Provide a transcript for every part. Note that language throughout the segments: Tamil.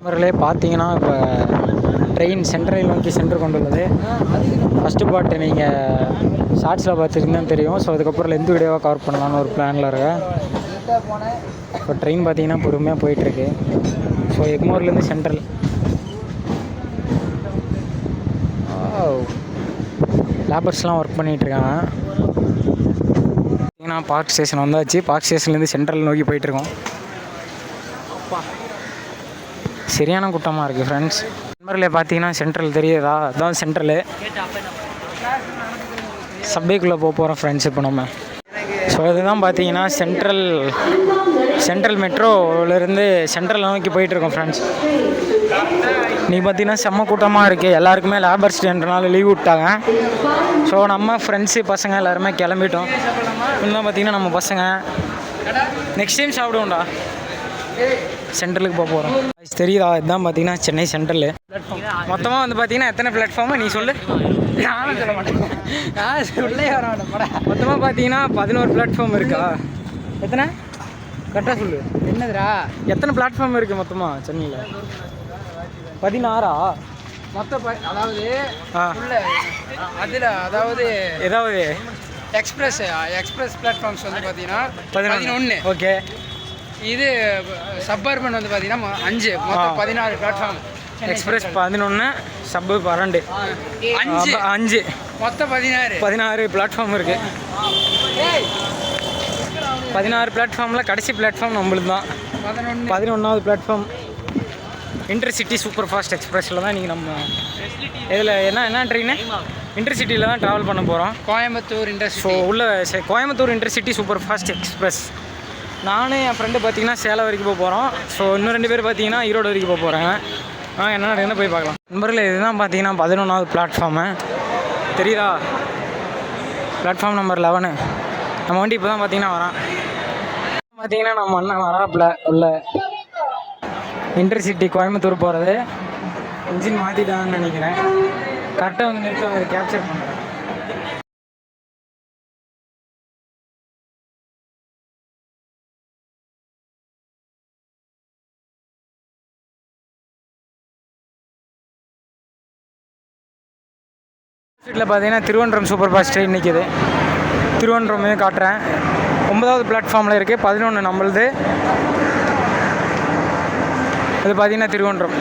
நண்பர்களே பார்த்தீங்கன்னா இப்போ ட்ரெயின் சென்ட்ரலை நோக்கி சென்று கொண்டுள்ளது. ஃபஸ்ட்டு பாட்டு நீங்கள் ஷார்ட்ஸில் பார்த்துருந்தேன் தெரியும். ஸோ அதுக்கப்புறம் லெந்து வீடியோவாக கவர் பண்ணலான்னு ஒரு பிளானில் இருக்கேன். இப்போ ட்ரெயின் பார்த்தீங்கன்னா பொறுமையாக போயிட்டுருக்கு. ஸோ எக்மோர்லேருந்து சென்ட்ரல் லேபர்ஸ்லாம் ஒர்க் பண்ணிகிட்ருக்காங்க பார்த்தீங்கன்னா பார்க் ஸ்டேஷன் வந்தாச்சு. பார்க் ஸ்டேஷன்லேருந்து சென்ட்ரல் நோக்கி போயிட்டுருக்கோம். சரியான கூட்டமாக இருக்குது ஃப்ரெண்ட்ஸ் நண்பர்களே பார்த்தீங்கன்னா சென்ட்ரல் தெரியுதா? அதுதான் சென்ட்ரலு சப்வேக்குள்ளே போக போகிறோம் ஃப்ரெண்ட்ஸ் இப்போ நம்ம. ஸோ இதுதான் பார்த்தீங்கன்னா சென்ட்ரல் சென்ட்ரல் மெட்ரோவிலேருந்து சென்ட்ரல் நோக்கி போயிட்டுருக்கோம் ஃப்ரெண்ட்ஸ் நீ பார்த்தீங்கன்னா செம்ம கூட்டமாக இருக்குது எல்லாருக்குமே லேபர் டேன்றனால லீவ் விட்டாங்க. ஸோ நம்ம ஃப்ரெண்ட்ஸு பசங்க எல்லாருமே கிளம்பிட்டோம். இன்னும் பார்த்தீங்கன்னா நம்ம பசங்க. நெக்ஸ்ட் டைம் சாப்பிடுவோம்டா. சென்ட்ரலுக்கு போக போகிறோம் தெரியுதா? இதுதான் பார்த்தீங்கன்னா சென்னை சென்ட்ரலு. மொத்தமாக வந்து பார்த்தீங்கன்னா எத்தனை பிளாட்ஃபார்மு நீ சொல்லு. நானும் சொல்ல மாட்டேன். நான் சொல்லே வர மாட்டேன். மொத்தமாக பார்த்தீங்கன்னா பதினோரு பிளாட்ஃபார்ம் இருக்கா? எத்தனை? கரெக்டாக சொல்லு. என்னதுடா? எத்தனை பிளாட்ஃபார்ம் இருக்குது மொத்தமாக சென்னையில்? பதினாறா? மொத்த அதாவது அதில் அதாவது ஏதாவது? எக்ஸ்பிரஸ் எக்ஸ்பிரஸ் பிளாட்ஃபார்ம்ஸ் வந்து பார்த்தீங்கன்னா பதினொன்று ஓகே. இது சப்பர்பன் வந்து பார்த்தீங்கன்னா அஞ்சு. மொத்தம். பதினாறு பிளாட்ஃபார்ம் எக்ஸ்பிரஸ் பதினொன்று சப்பு பன்னெண்டு. அஞ்சு. அஞ்சு. மொத்தம் பதினாறு. பதினாறு பிளாட்ஃபார்ம் இருக்குது பதினாறு பிளாட்ஃபார்மில் கடைசி பிளாட்ஃபார்ம் நம்மளுக்கு தான் பதினொன்று பதினொன்றாவது பிளாட்ஃபார்ம் இன்டர்சிட்டி சூப்பர் ஃபாஸ்ட் எக்ஸ்பிரஸில் தான் நீங்கள் நம்ம இதில் என்ன என்ன ட்ரெயின் இன்டர்சிட்டியில் தான் ட்ராவல் பண்ண போகிறோம் கோயம்புத்தூர் ஸோ இண்டஸ்ட்ரி உள்ள Coimbatore intercity super fast express நானும் என் ஃப்ரெண்டு பார்த்தீங்கன்னா சேலம் வரைக்கும் போக போகிறோம் ஸோ இன்னும் ரெண்டு பேர் பார்த்தீங்கன்னா ஈரோடு வரைக்கும் போக போகிறாங்க ஆ என்ன நடக்குதுன்னு போய் பார்க்கலாம். நண்பர்களே இதுதான் பார்த்தீங்கன்னா பதினொன்றாவது பிளாட்ஃபார்மு தெரியுதா? பிளாட்ஃபார்ம் நம்பர் லெவனு நம்ம வண்டி இப்போ தான் பார்த்தீங்கன்னா வரான். பார்த்தீங்கன்னா நம்ம அண்ணன் வராப்புல உள்ள இன்டர்சிட்டி கோயம்புத்தூர் போகிறது இன்ஜின் மாற்றிட்டான்னு நினைக்கிறேன். கரெக்டாக வந்து நிறுத்தி அதை கேப்சர் பண்ணுறேன் சீட்டில் பார்த்தீங்கன்னா திருவனந்தபுரம் சூப்பர் ஃபாஸ்ட் ட்ரெயின் நிற்கிது திருவனந்தபுரமே காட்டுறேன். ஒன்பதாவது பிளாட்ஃபார்மில் இருக்குது பதினொன்று நம்மளுது. இது பார்த்தீங்கன்னா திருவன்றம்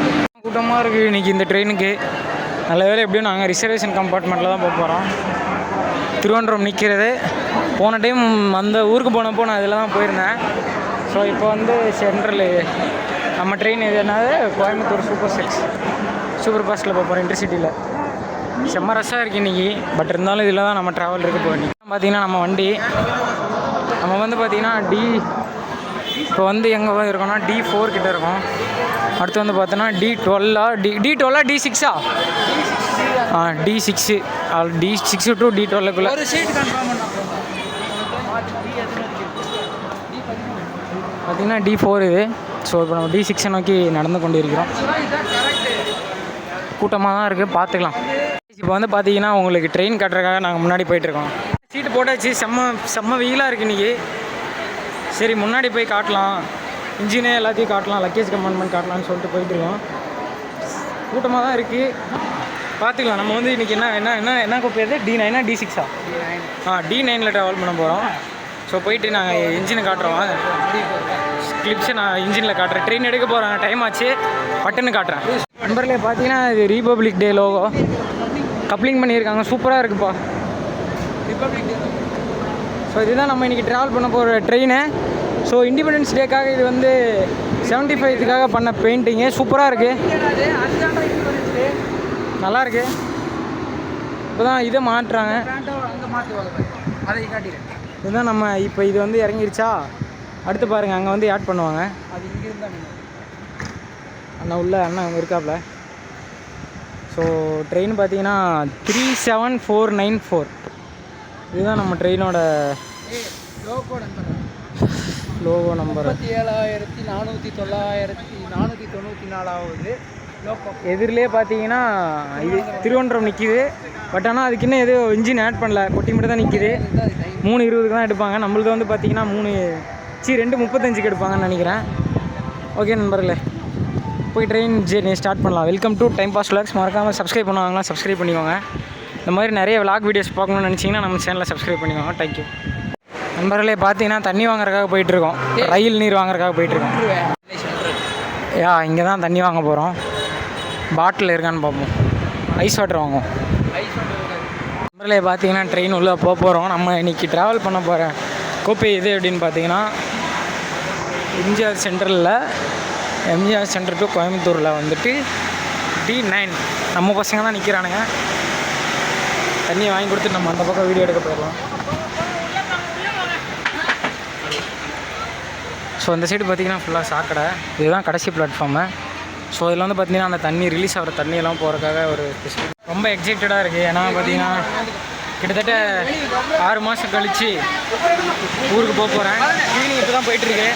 கூட்டமாக இருக்குது இன்றைக்கி இந்த ட்ரெயினுக்கு நல்ல வேலை எப்படியும் நாங்கள் ரிசர்வேஷன் கம்பார்ட்மெண்ட்டில் தான் போக போகிறோம் திருவனந்தபுரம் நிற்கிறது போன டைம் அந்த ஊருக்கு போனப்போ நான் இதில் தான் போயிருந்தேன். ஸோ இப்போ வந்து சென்ட்ரல் நம்ம ட்ரெயின் எது என்னது? கோயம்புத்தூர் சூப்பர் சிக்ஸ் சூப்பர் ஃபாஸ்ட்டில் போக போகிறோம் இன்டர்சிட்டியில் செம்ம ரஷ்ஷாக இருக்குது இன்றைக்கி பட் இருந்தாலும் இதில் தான் நம்ம ட்ராவல் இருக்க போகிறோம் பார்த்தீங்கன்னா நம்ம வண்டி நம்ம வந்து பார்த்திங்கன்னா டி இப்போ வந்து எங்கே இருக்கோம்னா டி ஃபோர் கிட்ட இருக்கோம். அடுத்து வந்து பார்த்தோன்னா டி டுவெல்லா டி டி டுவெல்லா டி சிக்ஸா ஆ? D six D six to D டுவெல்லுக்குள்ளே பார்த்தீங்கன்னா டி ஃபோர் இது. ஸோ இப்போ நம்ம டி சிக்ஸை நோக்கி நடந்து கொண்டு இருக்கிறோம் கூட்டமாக தான் இருக்குது பார்த்துக்கலாம் இப்போ வந்து பார்த்தீங்கன்னா உங்களுக்கு ட்ரெயின் கட்டுறதுக்காக நாங்கள் முன்னாடி போயிட்டுருக்கோம். சீட்டு போட்டாச்சு செம்ம செம்ம வெயிலாக இருக்குது இன்றைக்கி சரி முன்னாடி போய் காட்டலாம். இன்ஜினே எல்லாத்தையும் காட்டலாம் லக்கேஜ் கம்பார்ட்மெண்ட் காட்டலாம்னு சொல்லிட்டு போயிட்டுருக்கோம். கூட்டமாக தான் இருக்குது பார்த்துக்கலாம் நம்ம வந்து இன்றைக்கி என்ன என்ன என்ன என்ன பேர்? டி நைனா டி சிக்ஸா ஆ? டி நைனில் ட்ராவல் பண்ண போகிறோம் ஸோ போயிட்டு நாங்கள் இன்ஜினை காட்டுறோம். கிளிப்ஸை நான் இன்ஜினில் காட்டுறேன். ட்ரெயின் எடுக்க போகிறேன் டைம் ஆச்சு. பட்டுன்னு காட்டுறேன். நண்பர்களே பார்த்தீங்கன்னா இது ரீபப்ளிக் டே லோகோ கப்ளிங் பண்ணியிருக்காங்க. சூப்பராக இருக்குப்பா. ஸோ இதுதான் நம்ம இன்றைக்கி ட்ராவல் பண்ண போகிற ட்ரெயின் ஸோ இண்டிபெண்டன்ஸ் டேக்காக இது வந்து செவன்ட்டி ஃபைவ்த்துக்காக பண்ண பெயிண்டிங்கு சூப்பராக இருக்குது நல்லா இருக்கு. இப்போ தான் இதை மாட்டுறாங்க இதுதான் நம்ம இப்போ இது வந்து இறங்கிருச்சா? அடுத்து பாருங்கள் அங்கே வந்து ஆட் பண்ணுவாங்க. அது இங்கே இருந்தால் அண்ணா உள்ள அண்ணா அங்கே இருக்காப்புல ஸோ ட்ரெயின் பார்த்தீங்கன்னா three seven four nine four இதுதான் நம்ம ட்ரெயினோட லோகோ நம்பர் ஏழாயிரத்தி நானூற்றி தொள்ளாயிரத்தி நானூற்றி தொண்ணூற்றி நாலாவது லோகோ எதிரிலே பார்த்தீங்கன்னா இது திருவனந்தபுரம் நிற்கிது பட் ஆனால் அதுக்கு இன்னும் எதுவும் இன்ஜின் ஆட் பண்ணல. கொட்டி மட்டும் தான் நிற்கிது மூணு இருபதுக்கு தான் எடுப்பாங்க. நம்மளுக்கு வந்து பார்த்தீங்கன்னா மூணு சி ரெண்டு முப்பத்தஞ்சுக்கு எடுப்பாங்கன்னு நினைக்கிறேன். ஓகே நண்பர்களே. போய் ட்ரெயின் ஜேர்னி ஸ்டார்ட் பண்ணலாம். Welcome to Time Pass Vlogs மறக்காமல் சப்ஸ்கிரைப் பண்ணுவாங்களா சப்ஸ்கிரைப் பண்ணிக்கோங்க. இந்த மாதிரி நிறைய விளாக் வீடியோஸ் பார்க்கணும்னு நினச்சிங்கன்னா நம்ம சேனலில் சப்ஸ்கிரைப் பண்ணிக்கோங்க. தேங்க்யூ நண்பர்களே பார்த்தீங்கன்னா தண்ணி வாங்குறதுக்காக போயிட்டுருக்கோம் ரயில் நீர் வாங்குறதுக்காக போயிட்டுருக்கோம் யா இங்கே தான் தண்ணி வாங்க போகிறோம் பாட்டில் இருக்கான்னு பார்ப்போம். ஐஸ் வாட்டர் வாங்குவோம். நண்பர்களே பார்த்தீங்கன்னா ட்ரெயின் உள்ளே போக போகிறோம் நம்ம இன்றைக்கி ட்ராவல் பண்ண போகிற கோப்பை இது அப்படின்னு பார்த்தீங்கன்னா எம்ஜிஆர் சென்ட்ரலில் எம்ஜிஆர் சென்டர் டு கோயம்புத்தூரில் வந்துட்டு டி நைன் நம்ம பசங்க தான் நிற்கிறானுங்க தண்ணியை வாங்கி கொடுத்து நம்ம அந்த பக்கம் வீடியோ எடுக்க போயிடலாம். ஸோ இந்த சைடு பார்த்தீங்கன்னா ஃபுல்லாக சாக்கடை. இதுதான் கடைசி பிளாட்ஃபார்மு ஸோ இதில் வந்து பார்த்தீங்கன்னா அந்த தண்ணி ரிலீஸ் ஆகிற தண்ணியெல்லாம் போகிறதுக்காக ஒரு ரொம்ப எக்ஸைட்டடாக இருக்குது ஏன்னா பார்த்திங்கன்னா கிட்டத்தட்ட ஆறு மாதம் கழித்து ஊருக்கு போக போகிறேன் ஈவினிங் இப்போ தான் போயிட்டுருக்கு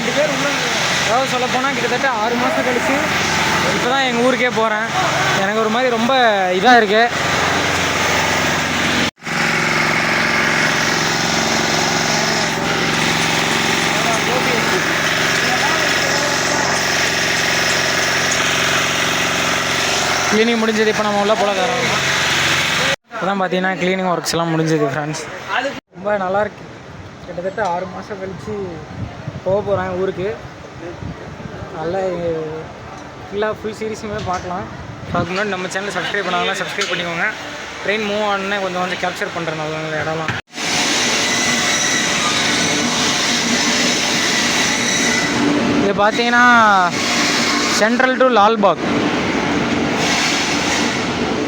அதாவது சொல்ல போனால் கிட்டத்தட்ட ஆறு மாதம் கழித்து இப்போ தான் எங்கள் ஊருக்கே போகிறேன் எனக்கு ஒரு மாதிரி ரொம்ப இதாக இருக்குது க்ளீனிங் முடிஞ்சது இப்போ நம்ம உள்ள போல தரோம் இப்போ தான் பார்த்தீங்கன்னா க்ளீனிங் ஒர்க்ஸ் எல்லாம் முடிஞ்சது ஃப்ரெண்ட்ஸ் ரொம்ப நல்லா இருக்கு. கிட்டத்தட்ட ஆறு மாதம் கழித்து போக போகிறேன் ஊருக்கு. நல்லா ஃபுல்லாக ஃபுல் சீரிஸுமே பார்க்கலாம். அதுக்கு முன்னாடி நம்ம சேனல் சப்ஸ்கிரைப் பண்ணாங்கன்னா சப்ஸ்கிரைப் பண்ணிக்கோங்க. ட்ரெயின் மூவ் ஆனே கொஞ்சம் கொஞ்சம் கேப்சர் பண்ணுறேன் அது இடம்லாம். இது பார்த்தீங்கன்னா சென்ட்ரல் டு லால்பாக்.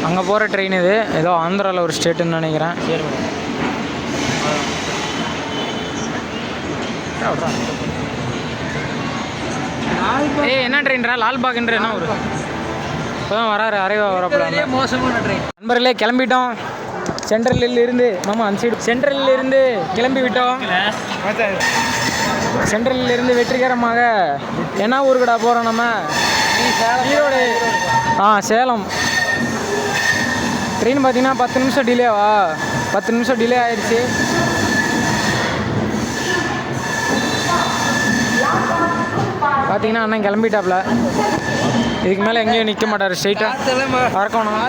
அங்கே போகிற ட்ரெயின் இது. ஏதோ ஆந்திராவில் ஒரு ஸ்டேட்டுன்னு நினைக்கிறேன். ஏய் என்ன ட்ரெயின்ரா லால்பாக்ன்ற என்ன ஒரு இப்போ வராரு அரைவா வரப்பட மோசமான ட்ரெயின் நண்பர்களே கிளம்பிட்டோம். சென்ட்ரலில் இருந்து மாமா அந்த சைடு சென்ட்ரலில் இருந்து கிளம்பி விட்டோம் சென்ட்ரலில் இருந்து வெற்றிகரமாக என்ன ஊருக்குடா போகிறோம் நம்ம? ஈரோடு. ஆ சேலம். ட்ரெயின் பார்த்தீங்கன்னா பத்து நிமிஷம் டிலேவா பத்து நிமிஷம் டிலே ஆயிடுச்சு. பார்த்தீங்கன்னா அண்ணன் கிளம்பிட்டாப்ல. இதுக்கு மேலே எங்கேயும் நிற்க மாட்டார் ஸ்ட்ரைட்டாக பறக்கணும்.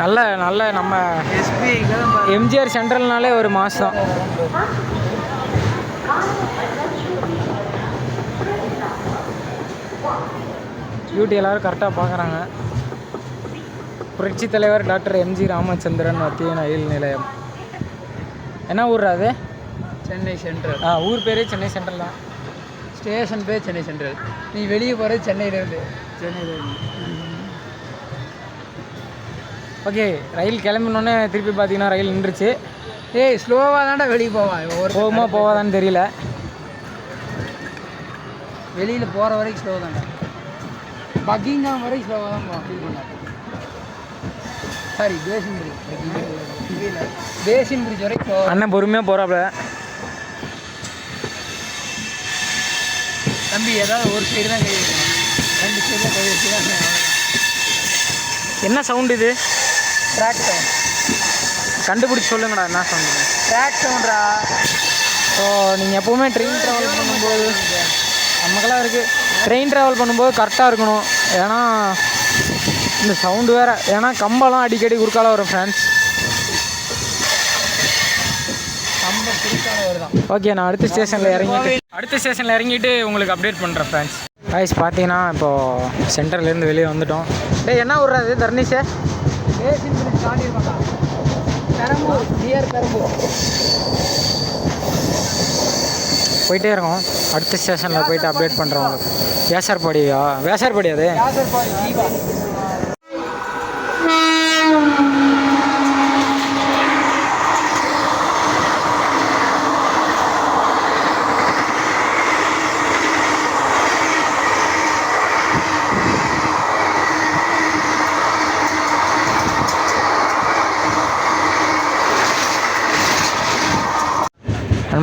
நல்ல நல்ல நம்ம. எம்ஜிஆர் சென்ட்ரல்னாலே ஒரு மாதம் டியூட்டி எல்லாரும் கரெக்டாக பார்க்குறாங்க. புரட்சி தலைவர் டாக்டர் எம்ஜி ராமச்சந்திரன் மத்திய ரயில் நிலையம் என்ன ஊர்ரா அது? சென்னை சென்ட்ரல். ஆ ஊர் பேரே சென்னை சென்ட்ரல் தான். ஸ்டேஷன் பேர் சென்னை சென்ட்ரல். நீ வெளியே போகிறது சென்னையிலேருந்து. சென்னையிலேருந்து. ஓகே ரயில் கிளம்பினோடனே திருப்பி பார்த்தீங்கன்னா ரயில் நின்றுச்சு. ஏய் ஸ்லோவாக தான்டா வெளியே போவான். ஒரு போகுமா போகாதான்னு தெரியல. வெளியில் போகிற வரைக்கும் ஸ்லோ தான்டா. பக்கிங்காம் வரைக்கும் ஸ்லோவாக தான் போவான். ஃபீல் பண்ணார் sorry Basin Bridge Basin Bridge வரைக்கும். அண்ணன் பொறுமையாக போகிறாப்புல தம்பி ஏதாவது ஒரு சைடு தான் கை வைக்கணும். ரெண்டு சைடில் கை வச்சு தான் என்ன சவுண்ட் இது? ட்ராக் சவுண்ட் கண்டுபிடிச்சி சொல்லுங்கடா என்ன சவுண்ட் ட்ராக் சவுண்ட்ரா ஸோ நீங்கள் எப்போவுமே ட்ரெயின் ட்ராவல் பண்ணும்போது நமக்கெல்லாம் இருக்குது ட்ரெயின் ட்ராவல் பண்ணும்போது கரெக்டாக இருக்கணும். ஏன்னா இந்த சவுண்டு வேறு. ஏன்னா கம்பெல்லாம் அடிக்கடி குறுக்கால வரும் ஃப்ரெண்ட்ஸ் ஓகே நான் அடுத்த ஸ்டேஷனில் இறங்கிட்டு அடுத்த ஸ்டேஷனில் இறங்கிட்டு உங்களுக்கு அப்டேட் பண்ணுறேன் ஃப்ரெண்ட்ஸ் காய்ஸ் பார்த்தீங்கன்னா இப்போது சென்டர்லேருந்து வெளியே வந்துட்டோம். டேய் என்ன பெரம்பூர் நியர் பெரம்பூர் போயிட்டே இருக்கோம். அடுத்த ஸ்டேஷனில் போயிட்டு அப்டேட் பண்ணுறோம் உங்களுக்கு. வேசார்பாடியா? வேசார்பாடி அது?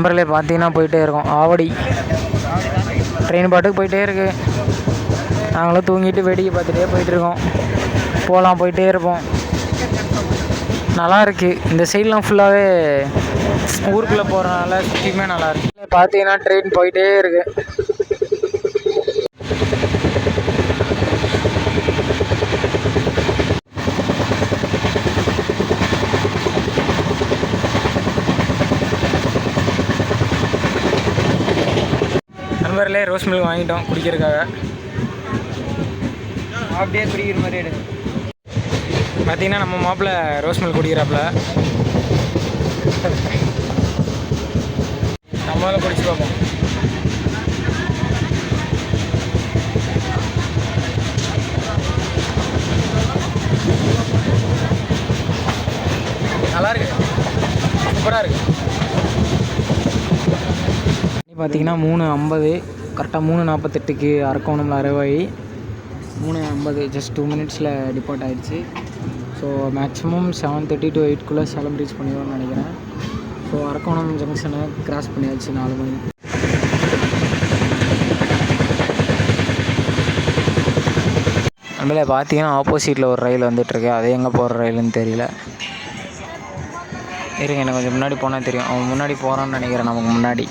நம்பரில் பார்த்தீங்கன்னா போயிட்டே இருக்கோம். ஆவடி. ட்ரெயின் பாட்டுக்கு போயிட்டே இருக்குது நாங்களும் தூங்கிட்டு வேடிக்கை பார்த்துட்டே போயிட்டுருக்கோம் போகலாம் போயிட்டே இருப்போம். நல்லா இருக்குது இந்த சைட்லாம் ஃபுல்லாகவே ஊருக்குள்ளே போகிறனால சுற்றியுமே நல்லாயிருக்கு பார்த்தீங்கன்னா ட்ரெயின் போயிட்டே இருக்குது நண்பர்களே ரோஸ் மில்க் வாங்கிட்டோம் குடிக்கிறதுக்காக. அப்படியே குடிக்கிற மாதிரி எடுங்க பார்த்தீங்கன்னா நம்ம மாப்பிள்ள ரோஸ் மில்க் குடிக்கிறாப்புல. நம்மளால குடிச்சு பார்ப்போம். நல்லா இருக்கு. சூப்பராக இருக்கு. நீ பார்த்தீங்கன்னா மூணு ஐம்பது கரெக்டாக மூணு நாற்பத்தெட்டுக்கு அரக்கோணமில் அரவாயி மூணு ஐம்பது ஜஸ்ட் டூ மினிட்ஸில் டிபார்ட் ஆயிடுச்சு. So maximum seven thirty to எயிட்குள்ளே Salem reach பண்ணிடுவோம்னு நினைக்கிறேன். ஸோ அரக்கோணம் ஜங்ஷனை கிராஸ் பண்ணியாச்சு நாலு மணி. நம்மளே பார்த்தீங்கன்னா ஆப்போசிட்டில் ஒரு ரயில் வந்துட்டுருக்கு. அது எங்கே போகிற ரயிலுன்னு தெரியல. இருங்க எனக்கு கொஞ்சம் முன்னாடி போனால் தெரியும். அவன் முன்னாடி போகிறான்னு நினைக்கிறேன் நமக்கு முன்னாடி.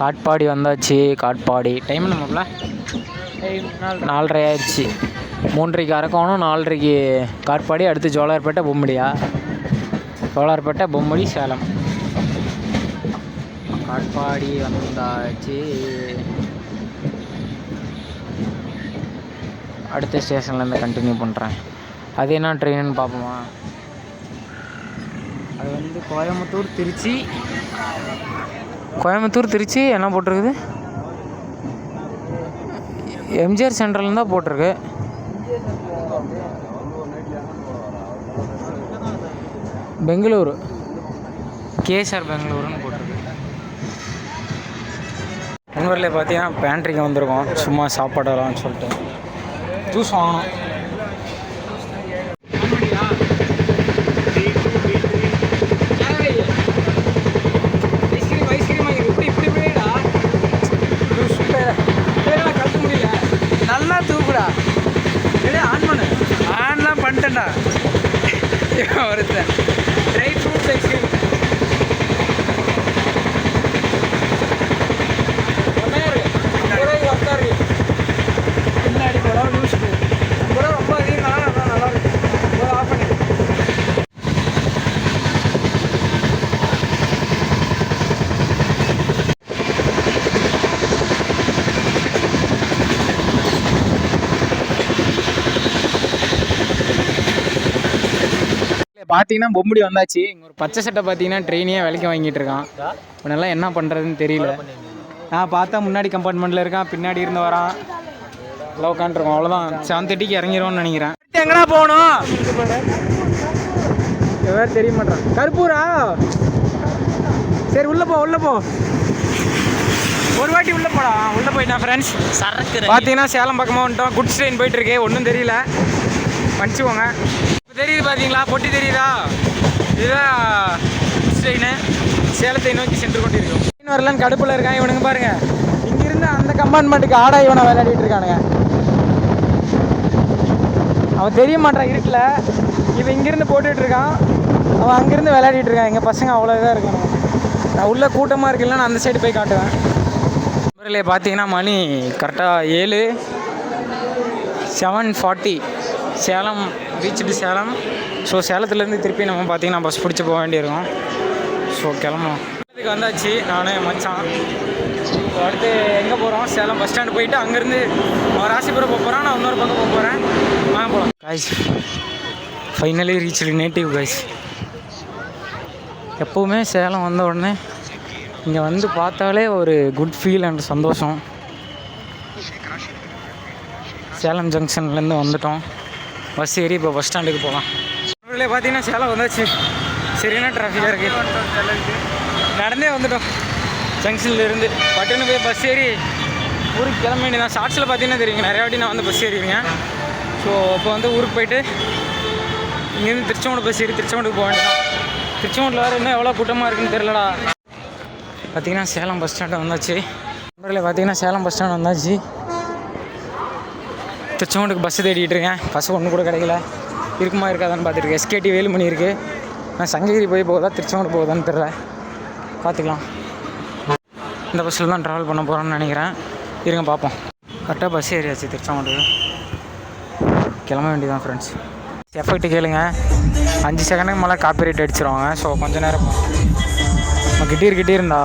காட்பாடி வந்தாச்சு காட்பாடி. டைம் நம்மள நாலரை. ஆயிடுச்சு. மூன்றரைக்கு அரக்கோணம் நாலரைக்கு காட்பாடி அடுத்து ஜோலார்பேட்டை பொம்மடியா? ஜோலார்பேட்டை பொம்மடி சேலம். காட்பாடி வந்தாச்சு. அடுத்த ஸ்டேஷன்லேருந்து கண்டினியூ பண்ணுறேன் அது என்ன ட்ரெயின்னு பார்ப்போமா அது வந்து கோயம்புத்தூர் திருச்சி. கோயம்புத்தூர் திருச்சி என்ன போட்டிருக்குது? எம்ஜிஆர் சென்ட்ரல் தான் போட்டிருக்கு. பெங்களூரு. கேஎஸ்ஆர் பெங்களூருன்னு போட்டிருக்கு. நண்பர்களே பார்த்தீங்கன்னா பேண்ட்ரிக்கு வந்திருக்கோம். சும்மா சாப்பாடெல்லாம் சொல்லிட்டு. ஜூஸ் வாங்கணும். ஆன்லாம் பண்ணிட்டேன்டா ஒருத்தன். ட்ரை ஃப்ரூட்ஸ் ஐஸ்கிரீம் பின்னாடி போடா லூஸ்க்கு கூட ரொம்ப அதிகம் நல்லா நல்லா இருக்கு போய் ஆஃப் பண்ணி பார்த்தீங்கன்னா பொம்படி வந்தாச்சு. இங்கே ஒரு பச்சை சட்டை பார்த்தீங்கன்னா ட்ரெயினே விலைக்கு வாங்கிட்டு இருக்கான். இவனெல்லாம் என்ன பண்ணுறதுன்னு தெரியல. நான் பார்த்தா முன்னாடி கம்பார்ட்மெண்ட்டில் இருக்கான் பின்னாடி இருந்து வரான். எல்லாம் உட்காந்துருக்கோம் அவ்வளோதான் செவன் தேர்ட்டிக்கு இறங்கிடுவோம்னு நினைக்கிறேன். எங்கடா போகணும்? வேறு தெரிய மாட்டான் கருப்பூரா? சரி உள்ளே போ உள்ளே போ. ஒரு வாட்டி உள்ளே போடா. உள்ளே போயிட்டான் ஃப்ரெண்ட்ஸ் சரக்கு பார்த்தீங்கன்னா சேலம் பக்கமாக வந்துட்டோம். குட்ஸ் ட்ரெயின் போயிட்டு இருக்கு. ஒன்றும் தெரியல. மன்னிச்சுக்கோங்க தெரியுது பார்த்தீங்களா பொட்டி தெரியுதா? இதுதான் குட்ஸ் சேலத்தை நோக்கி சென்று கொண்டிருக்கும் ட்ரெயின் வரலன்னு கடுப்பில் இருக்கான் இவனுங்க பாருங்க. இங்கிருந்து அந்த கம்பார்ட்மெண்ட்டுக்கு ஆடா இவனை விளையாடிட்டு இருக்கானுங்க. அவன் தெரிய மாட்டான் இருட்டில். இவன் இங்கிருந்து போட்டுட்டு இருக்கான். அவன் அங்கிருந்து விளையாடிட்டு இருக்கான். எங்கள் பசங்க அவ்வளோ இதாக இருக்கானுங்க. நான் உள்ளே கூட்டமாக இருக்குல்ல நான் அந்த சைடு போய் காட்டுவேன். நண்பர்களே பார்த்தீங்கன்னா மணி கரெக்டாக ஏழு. Seven forty Salem reach Salem. So சேலத்துலேருந்து திருப்பி நம்ம பார்த்தீங்கன்னா பஸ் பிடிச்சி போக வேண்டியிருக்கும். ஸோ கிளம்புவோம் இதுக்கு வந்தாச்சு. நானே மச்சான். ஸோ அடுத்து எங்கே போகிறோம் சேலம் பஸ் ஸ்டாண்டு போயிட்டு அங்கேருந்து ராசிபுரம் போக போகிறேன் நான் இன்னொரு பக்கம் போக போகிறேன் வாங்க போகலாம் guys finally reach native guys எப்போவுமே சேலம் வந்த உடனே இங்கே வந்து பார்த்தாலே ஒரு குட் ஃபீல் அண்ட் சந்தோஷம். சேலம் ஜங்ஷன்லேருந்து வந்துட்டோம். பஸ் ஏறி இப்போ பஸ் ஸ்டாண்டுக்கு போகலாம். இவ்வளோ பார்த்தீங்கன்னா சேலம் வந்தாச்சு. சரியான டிராஃபிக்காக இருக்குது நடந்தே வந்துட்டோம். ஜங்ஷன்லேருந்து பட்டுன்னு போய் பஸ் ஏறி ஊருக்கு கிளம்ப வேண்டியதான் ஷார்ட்ஸில் பார்த்தீங்கன்னா தெரியுங்க. நிறையா வாட்டி நான் வந்து பஸ் ஏறிடுங்க ஸோ இப்போ வந்து ஊருக்கு போயிட்டு இங்கேருந்து திருச்செங்கோடு பஸ் ஏறி திருச்செங்கோடுக்கு போக வேண்டியதான் திருச்செங்கோட்டில் வேறு இன்னும் எவ்வளோ கூட்டமாக இருக்குன்னு தெரிலடா பார்த்தீங்கன்னா சேலம் பஸ் ஸ்டாண்டு வந்தாச்சு. நண்பர்களே பார்த்தீங்கன்னா சேலம் பஸ் ஸ்டாண்ட் வந்தாச்சு. திருச்செங்கோட்டுக்கு பஸ் தேடிட்டு இருக்கேன் பஸ் ஒன்று கூட கிடைக்கல. இருக்குமா இருக்காதான்னு பார்த்துருக்கேன் எஸ்கேடி வேலுமணி இருக்குது நான் சங்ககிரி போய் போகுதா திருச்செங்கோடு போகுதான்னு தெரில பார்த்துக்கலாம். இந்த பஸ்ஸில் தான் ட்ராவல் பண்ண போகிறேன்னு நினைக்கிறேன். இருங்க பார்ப்போம். கரெக்டாக பஸ் ஏறியாச்சு திருச்செங்கோட்டுக்கு. கிளம்ப வேண்டியதான் ஃப்ரெண்ட்ஸ் எஃபெக்ட் கேளுங்க. அஞ்சு செகண்டுக்கு மேலே காப்பி ரேட் அடிச்சிருவாங்க. ஸோ கொஞ்சம் நேரம். கிட்டீர் கிட்டே கிட்டே இருந்தா.